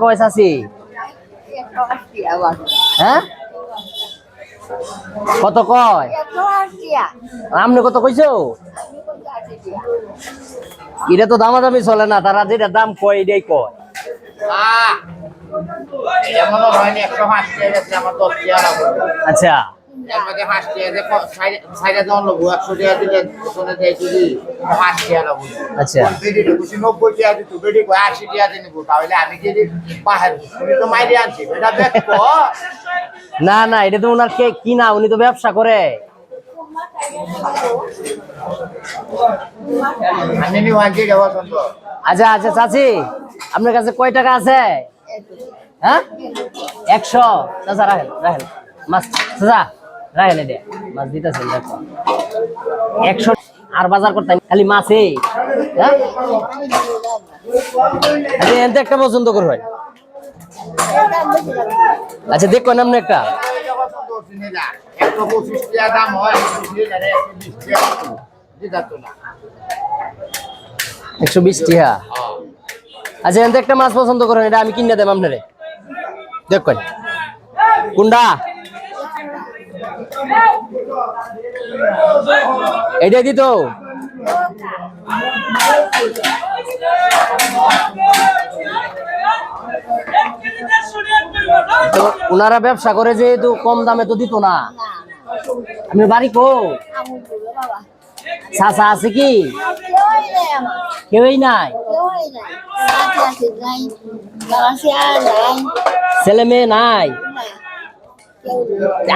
কয় চাচি হ্যাঁ? কত কয়? আপনি কত কইছো? এটা তো দামাদামি চলে না তারা যেটা দাম কয় এটাই কয়। আচ্ছা। যে সাইডে- যখন একশো দিলে যদি আচ্ছা। বেডি ঢুকুছি নব্বই টাকা দিত বেডি কয় আশি টাকা দিয়ে নিবো তাহলে আমি যদি বাহার উনি তো মাইরে আনছি এটা দেখব না না এটা তো ওনার কে কিনা উনি তো ব্যবসা করে। নি আচ্ছা আচ্ছা চাচি আপনার কাছে কয় টাকা আছে? হ্যাঁ? একশো। চাচা রাখেন রাখেন। মাছ চাচা। রাখেন এটা মাছ দিতেছেন, দেখো। একশো আর বাজার করতে খালি মাছই হ্যাঁ? আচ্ছা এনতে একটা পছন্দ করবেন আচ্ছা দেখো নাম একটা। একশো বিশ টিহা আচ্ছা এনতে একটা মাছ পছন্দ করেন, এটা আমি কিনে দেব আপনারে। দেখুন কুন্ডা এইটাই দিত তো? ওনারা ব্যবসা করে যেহেতু কম দামে তো দিত না। আমি বাড়ি কো চাচা আছে কি? কেউই নাই? ছেলে মেয়ে নাই?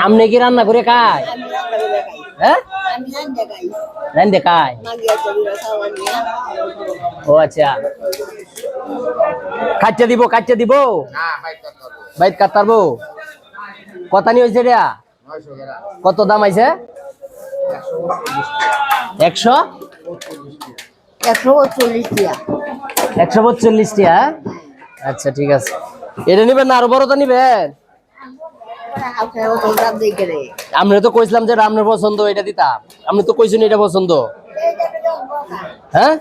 আপনি কি রান্না করে খায়? হ্যাঁ? ও আচ্ছা। কাচ্চা দিব কাচ্চা দিব? বাইত কাটতারবো কত নি হয়েছে রে কত দাম আইছে একশো একশো? চল্লিশ টিয়া। একশো টিয়া আচ্ছা ঠিক আছে। এটা নিবেন না আরও বড়টা নিবেন আপনার ওজন দাম দেখে রে আমরা তো কইছিলাম যে আপনার পছন্দ, এটা দিতাম। আপনি তো কইছেন এটা পছন্দ। হ্যাঁ?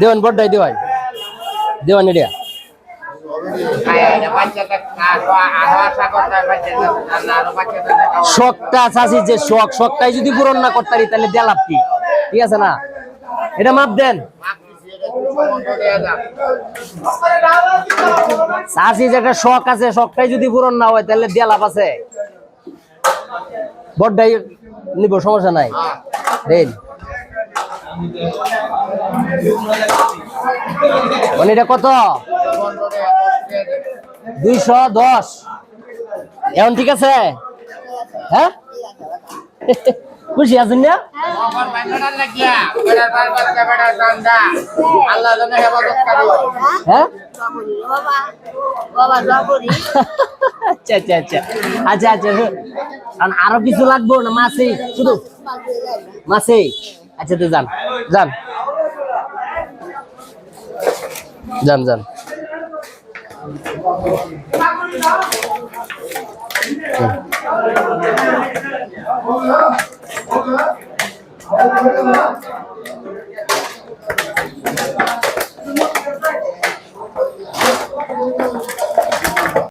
দেওয়ান বড়টাই দেওয়ান দেওয়ান এটা। শখটা যদি পূরণ না করতে তাহলে দেয়া লাভ কি ঠিক আছে না? এটা মাপ দেন। চাষি যে একটা শখ আছে শখটাই যদি পূরণ না হয় তাহলে দেয়া লাভ আছে। বড়টাই নিব সমস্যা নাই। দেন। মানে এটা কত? দুইশো দশ। এখন ঠিক আছে? হ্যাঁ? খুশি আছেন না? হ্যাঁ? আচ্ছা আচ্ছা আচ্ছা। আচ্ছা আচ্ছা। আরও কিছু লাগবো না মাছেই শুধু? মাছেই আচ্ছা তো যান। যান। যান যান। হুম।